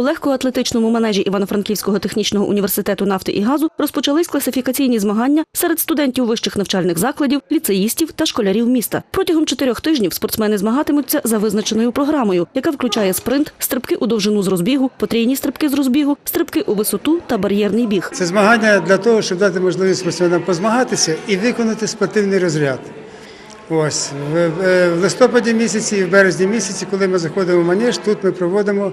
легкоатлетичному манежі Івано-Франківського технічного університету нафти і газу розпочались класифікаційні змагання серед студентів вищих навчальних закладів, ліцеїстів та школярів міста. Протягом чотирьох тижнів спортсмени змагатимуться за визначеною програмою, яка включає спринт, стрибки у довжину з розбігу, потрійні стрибки з розбігу, стрибки у висоту та бар'єрний біг. Це змагання для того, щоб дати можливість спортсменам позмагатися і виконати спортивний розряд. Ось в, в листопаді місяці і в березні місяці, коли ми заходимо в манеж, тут ми проводимо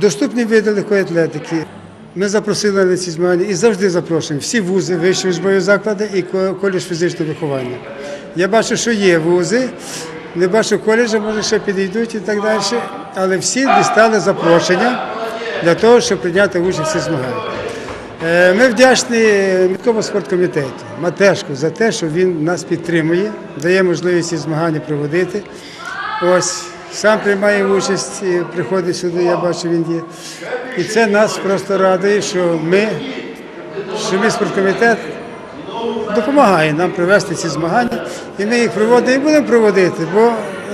доступні види легкої атлетики. Ми запросили на ці змагання і завжди запрошуємо всі вузи, вищі учбові заклади і ко- коледж фізичного виховання. Я бачу, що є вузи, не бачу коледжі, може ще підійдуть і так далі. Але всі дістали запрошення для того, щоб прийняти участь цих змаганнях. Е, Ми вдячні міському спорткомітету Матешку за те, що він нас підтримує, дає можливість ці змагання проводити. Ось сам приймає участь, і приходить сюди, я бачу, він є. І це нас просто радує, що ми, що ми спорткомітет допомагає нам провести ці змагання, і ми їх проводимо і будемо проводити, бо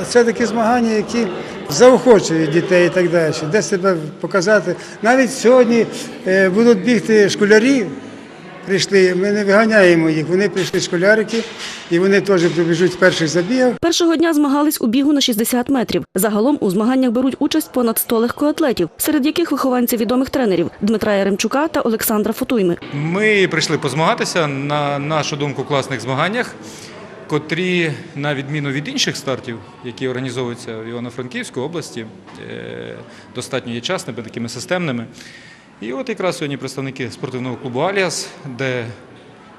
це такі змагання, які заохочують дітей і так далі, де себе показати. Навіть сьогодні е, будуть бігти школярі. Прийшли, ми не виганяємо їх. Вони прийшли школярики, і вони теж прибіжуть з перших забігів. Першого дня змагались у бігу на 60 метрів. Загалом у змаганнях беруть участь понад 100 легкоатлетів, серед яких вихованці відомих тренерів Дмитра Яремчука та Олександра Фотуйми. Ми прийшли позмагатися на нашу думку класних змаганнях, котрі, на відміну від інших стартів, які організовуються в Івано-Франківській області, е, достатньо є часними, такими системними. І от якраз сьогодні представники спортивного клубу Аліас, де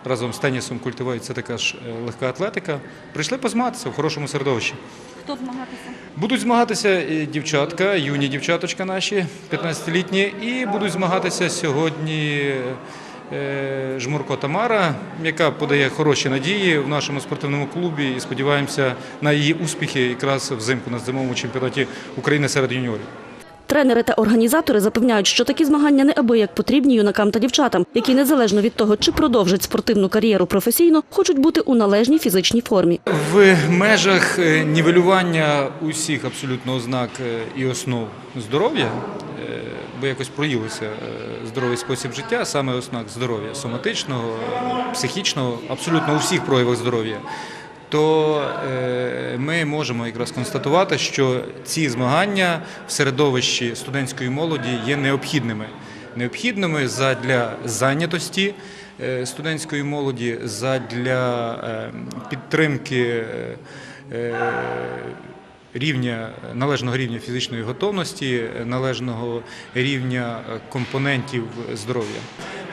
разом з тенісом культивується така ж е, легка атлетика, прийшли позмагатися в хорошому середовищі. Хто змагатися? Будуть змагатися дівчатка, юні дівчаточка наші, 15-літні, і будуть змагатися сьогодні е, Жмурко Тамара, яка подає хороші надії в нашому спортивному клубі і сподіваємося на її успіхи якраз взимку на зимовому чемпіонаті України серед юніорів. Тренери та організатори запевняють, що такі змагання неабияк потрібні юнакам та дівчатам, які незалежно від того, чи продовжать спортивну кар'єру професійно, хочуть бути у належній фізичній формі. В межах е, нівелювання усіх абсолютно ознак е, і основ здоров'я, е, бо якось е, здоровий спосіб життя, саме ознак здоров'я соматичного, психічного, абсолютно у всіх проявах здоров'я. То е, ми можемо якраз констатувати, що ці змагання в середовищі студентської молоді є необхідними. Необхідними задля зайнятості е, студентської молоді, задля е, підтримки рівня належного рівня фізичної готовності, належного рівня компонентів здоров'я.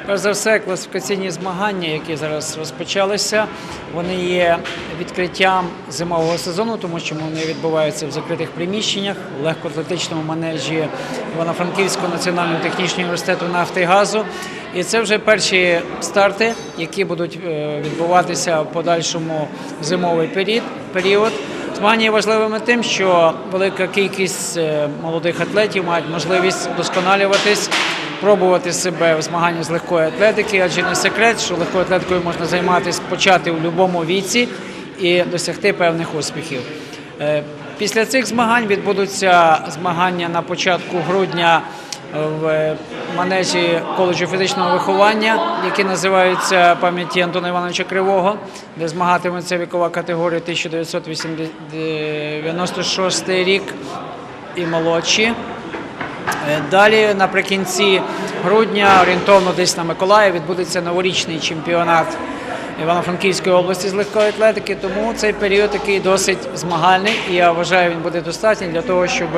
Перш за все, класифікаційні змагання, які зараз розпочалися, вони є відкриттям зимового сезону, тому що вони відбуваються в закритих приміщеннях в легкоатлетичному манежі Івано-Франківського національного технічного університету нафти і газу. І це вже перші старти, які будуть е, відбуватися в подальшому зимовий період. Змагання є важливими тим, що велика кількість е, молодих атлетів мають можливість вдосконалюватись, пробувати себе в змаганні з легкої атлетики, адже не секрет, що легкою атлетикою можна займатися, почати у будь-якому віці і досягти певних успіхів. Е, Після цих змагань відбудуться змагання на початку грудня в манежі коледжу фізичного виховання, які називаються пам'яті Антона Івановича Кривого, де змагатиметься вікова категорія 1996 рік і молодші. Е, Далі наприкінці грудня, орієнтовно десь на Миколаїв, відбудеться новорічний чемпіонат Івано-Франківської області з легкої атлетики. Тому цей період такий досить змагальний, і я вважаю, він буде достатній для того, щоб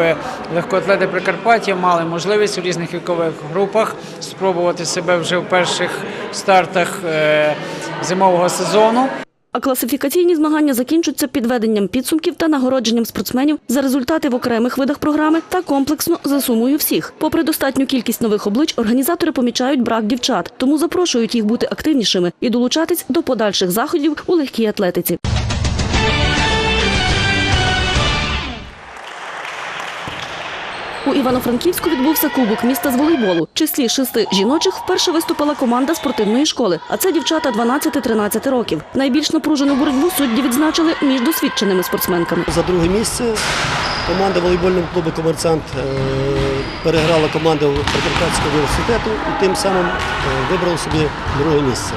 легкоатлети Прикарпаття мали можливість у різних вікових групах спробувати себе вже в перших стартах е, зимового сезону. А класифікаційні змагання закінчуються підведенням підсумків та нагородженням спортсменів за результати в окремих видах програми та комплексно за сумою всіх. Попри достатню кількість нових облич, організатори помічають брак дівчат, тому запрошують їх бути активнішими і долучатись до подальших заходів у легкій атлетиці. У Івано-Франківську відбувся кубок міста з волейболу. В числі шести жіночих вперше виступила команда спортивної школи, а це дівчата 12-13 років. Найбільш напружену боротьбу судді відзначили між досвідченими спортсменками. За друге місце команда волейбольного клубу Комерцант е, переграла команду Прикарпатського університету і тим самим е, вибрала собі друге місце.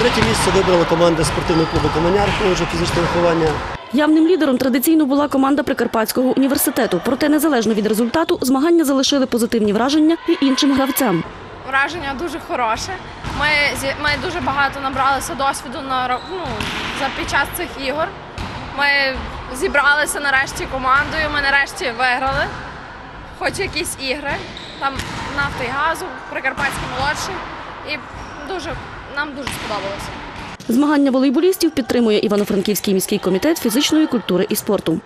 Третє місце вибрала команда спортивного клубу Команяр, коледжу фізичного виховання. Явним лідером традиційно була команда Прикарпатського університету. Проте незалежно від результату змагання залишили позитивні враження і іншим гравцям. Враження дуже хороше. Ми, ми дуже багато набралися досвіду на, ну, за під час цих ігор. Ми зібралися нарешті командою, ми нарешті виграли хоч якісь ігри. Там нафти і газу, Прикарпатський молодший. І дуже, нам дуже сподобалося. Змагання волейболістів підтримує Івано-Франківський міський комітет фізичної культури і спорту.